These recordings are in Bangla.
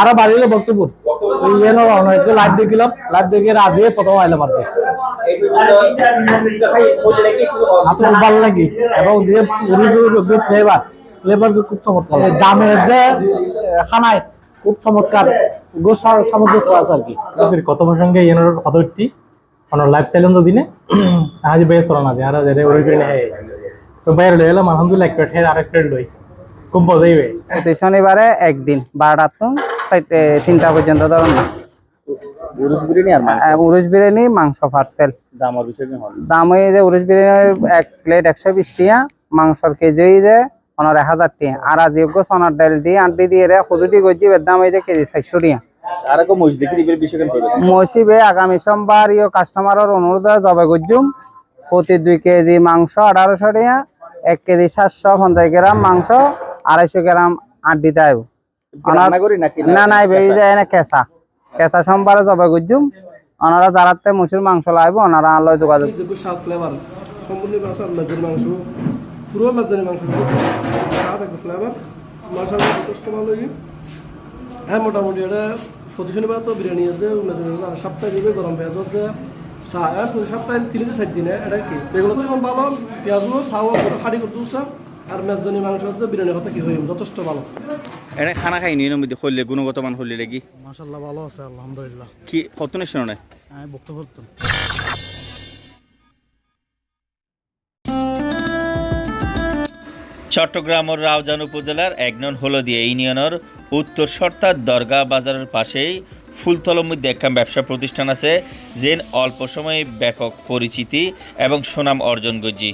আরও বাড়িল বক্তব্য। লাইভ দেখিলাম। লাইভ দেখে রাজে প্রথম আইলে পারবে ভালো লাগে এবং যে ফ্লেভার ফ্লেভার খুব চমৎকার। দামের যে খানায় খুব চমৎকার আর কি। ইয়েনোর লাইফ স্টাইল দিনে। আজ বেশ সরানা যায় আর যাদের ওই তো বাইরে লই এলাম আলহামদুলিল্লাহ এক প্লেট আর এক প্লেট লই। কম বজাইবে শনিবারে একদিন বারোটা চারটে তিনটা পর্যন্ত ধরুন। না উরুস বিরিয়ানি মাংস আহ, উরুস পার্সেল দামের বিষয় কি হল দাম ওই যে উরুস বিরিয়ানির এক প্লেট একশো বিশ টিয়া মাংসর কেজি যে হাজার টিয়া আর আজীব সোনার ডাল দিয়ে আন্টি দিয়ে রে খুদুতি গজি দাম ওই যে কেজি চারশো টিয়া মসিবে আগামী সোমবার ইয়ে কাস্টমারের অনুরোধে জবে গজ্জুম। প্রতি দুই কেজি মাংস আঠারোশো টিয়া এক কেজি সাতশো পঞ্চাশ গ্রাম মাংস আড়াইশো গ্রাম আট দিতে আইব। রান্না না বেরিয়ে যায় না কেঁচা? কেঁচা। সোমবারে জবে গজ্জুম। ওনারা যারাতে মুসির মাংস লাইব ওনারা আলো যোগাযোগ। যেগুলো স্বাদ ফ্লেভার সম্পূর্ণ মাংস আর মেজের মাংস পুরো মেজের মাংস। ফ্লেভার মাংসের যথেষ্ট ভালো হ্যাঁ মোটামুটি এটা প্রতি শনিবার তো বিরিয়ানি আছে সপ্তাহে দিবে গরম পেঁয়াজ হচ্ছে চা হ্যাঁ প্রতি সপ্তাহে তিন থেকে চার দিনে এটা কি? এগুলো তো যেমন ভালো পেঁয়াজগুলো চাও খাড়ি করতে উৎসাহ আর মেজনি মাংস কথা কি হয়ে যথেষ্ট ভালো। এনে খানা খাই নিয়ে নমিতে হইলে গুণগত মান হইলে লাগি মাশাল্লাহ ভালো আছে আলহামদুলিল্লাহ। কি কতনে শুনে আমি বক্তব্য করতাম চট্টগ্রামের রাউজান উপজেলার এক নং হলদিয়া ইউনিয়নের উত্তর সর্তার দরগা বাজারের পাশেই ফুলতলার মধ্যে একটা ব্যবসা প্রতিষ্ঠান আছে যে অল্প সময়ে ব্যাপক পরিচিতি এবং সুনাম অর্জন করছি।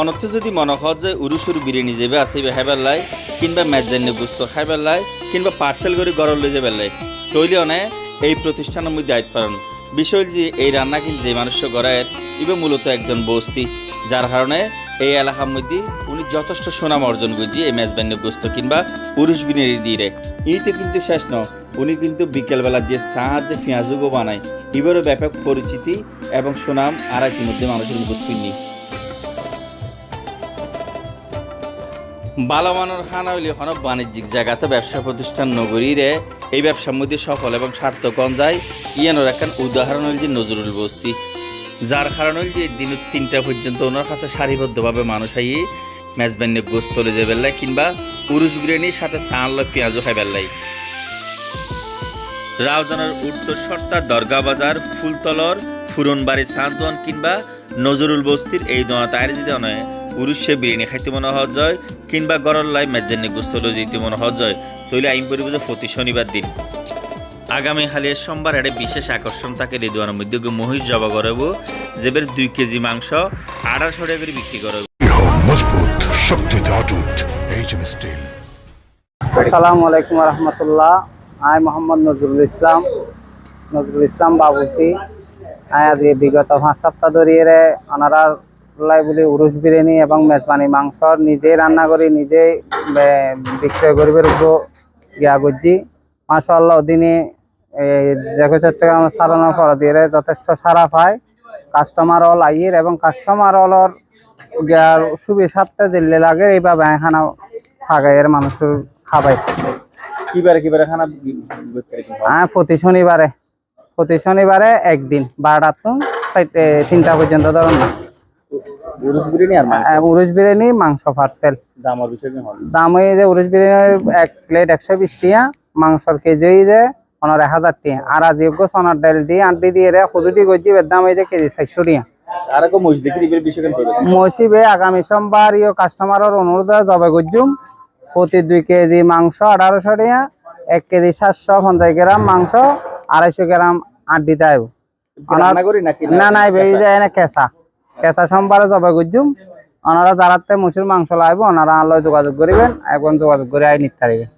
অনর্থ যদি মনে হয় যে উরুসুর বিরিয়ানি যাবে আসিবে লাই, কিংবা মেজান্য গুস্ত লাই, কিংবা পার্সেল করে গরম লই যাবেল্লাই তৈলি অনে এই প্রতিষ্ঠানের মধ্যে আইত পারেন। বিষয় যে এই রান্না কিন্তু যে মানুষ গড়ায়ের ইবে মূলত একজন বস্তি, যার কারণে এই এলাকার মধ্যে উনি যথেষ্ট সুনাম অর্জন করছি এই মেজবান্য গোস্ত কিংবা উরুস বিরিয়ানি দিয়ে এইতে কিন্তু শেষ ন, উনি কিন্তু বিকেলবেলা যে সাহায্য যে পেঁয়াজুগো বানায় এবারও ব্যাপক পরিচিতি এবং সুনাম আর ইতিমধ্যে মানুষের মুখ বালামানোর খানা হইলে এখন বাণিজ্যিক জায়গাতে ব্যবসা প্রতিষ্ঠান নগরীরে। এই ব্যবসার মধ্যে সফল এবং সার্থকন যায় ইয়ানোর একখান উদাহরণ হইল যে নজরুল বস্তি। যার কারণ হইল যে দিন তিনটা পর্যন্ত ওনার কাছে সারিবদ্ধভাবে মানুষ আইয়ে মেজবান্য তলে যে বেল্লাই কিংবা উরুস বিরিয়ানির সাথে সানল পেঁয়াজও খাই বেল্লাই রাউজানের উত্তর সর্তার দরগা বাজার, ফুলতলর ফুরনবাড়ি সান্তন কিংবা নজরুল বস্তির এই দোয়া তাইর যদি অনয় উরুষে বিরিয়ানি খাইতে মনে হওয়া যায় কিংবা গরল লাই মেজান্নি মনে হওয়া যায় তৈলে আইন পরিব যে প্রতি শনিবার দিন। আগামী হালিয়া সোমবার একটা বিশেষ আকর্ষণ থাকে রেদুয়ানের মধ্যে মহিষ জবা করব যেবের দুই কেজি মাংস আড়াইশো টাকা করে বিক্রি করব মজবুত শক্তিতে অটুট এইচ স্টিল আসসালামু আলাইকুম রহমতুল্লাহ। আই মোহাম্মদ নজরুল ইসলাম। নজরুল ইসলাম বাবুসি আই আজ বিগত পাঁচ সপ্তাহ ধরিয়ে ওনারা লাই বলি উরুস বিরিয়ানি এবং মেজবানি মাংস নিজে রান্না করি নিজে বিক্রয় করিবার উপর গিয়া করছি মাসাল্লাহ দিনে দেখো চট্টগ্রাম সারানোর পর দিয়ে যথেষ্ট সারা পায়। কাস্টমার অল আইয়ের এবং কাস্টমার অলর গিয়ার সুবি সাতটা দিল্লি লাগে এইভাবে এখানে ফাগাইয়ের মানুষের খাবাই। কিবারে কিবারে খানা হ্যাঁ প্রতি শনিবারে প্রতি শনিবারে একদিন বারোটা তো তিনটা পর্যন্ত ধরুন না উরুস বিরিয়ানি আর মাংস? আহ, বিরিয়ানি মাংস পার্সেল দামের বিষয় দাম ওই যে উরুস বিরিয়ানির এক প্লেট একশো বিশ টিয়া মাংসর কেজি ওই যে হাজার টিয়া আর আজীব সোনার ডাল দিয়ে আন্টি দিয়ে রে খুদুতি গজি দাম ওই যে কেজি চারশো টিয়া মসিবে আগামী সোমবার ইয়ে কাস্টমারের অনুরোধে জবে গজ্জুম। প্রতি দুই কেজি মাংস আঠারোশো টিয়া এক কেজি সাতশো পঞ্চাশ গ্রাম মাংস আড়াইশো গ্রাম আট দিতে আইব। রান্না না নাই বেরিয়ে যায় না কেঁচা। কেঁচা সোমবারে জবে গুজুম ওনারা যারাতে মুসির মাংস লাগবে ওনারা আলো যোগাযোগ করিবেন এখন যোগাযোগ করে আই নিতে পারিবেন